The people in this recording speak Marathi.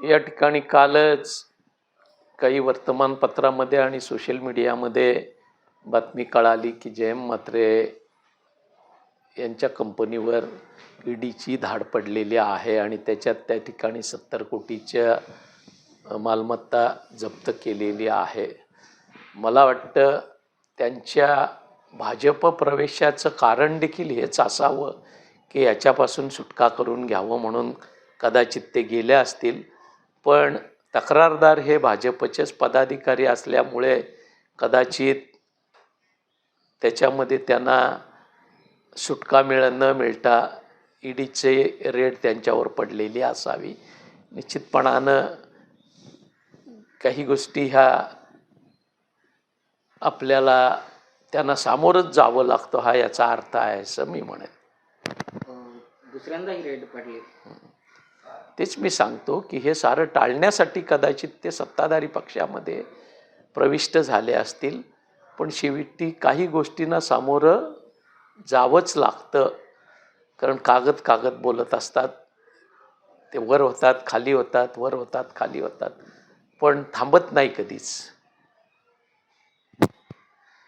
या ठिकाणी कालच काही वर्तमानपत्रामध्ये आणि सोशल मीडियामध्ये बातमी कळाली की जयम म्हात्रे यांच्या कंपनीवर ईडीची धाड पडलेली आहे आणि त्याच्यात त्या ठिकाणी सत्तर कोटीच्या मालमत्ता जप्त केलेली आहे. मला वाटतं त्यांच्या भाजप प्रवेशाचं कारण देखील हेच असावं की याच्यापासून सुटका करून घ्यावं म्हणून कदाचित ते गेले असतील. पण तक्रारदार हे भाजपचेच पदाधिकारी असल्यामुळे कदाचित त्याच्यामध्ये त्यांना सुटका मिळ न मिळता ईडीचे रेड त्यांच्यावर पडलेली असावी. निश्चितपणानं काही गोष्टी ह्या आपल्याला त्यांना सामोरच जावं लागतं हा याचा अर्थ आहे असं मी म्हणेन. दुसऱ्यांदाही रेड पडली. तेच मी सांगतो की हे सारं टाळण्यासाठी कदाचित ते सत्ताधारी पक्षामध्ये प्रविष्ट झाले असतील. पण शेवटी काही गोष्टींना सामोरं जावंच लागतं. कारण कागद कागद बोलत असतात. ते वर होतात खाली होतात वर होतात खाली होतात. पण थांबत नाही कधीच.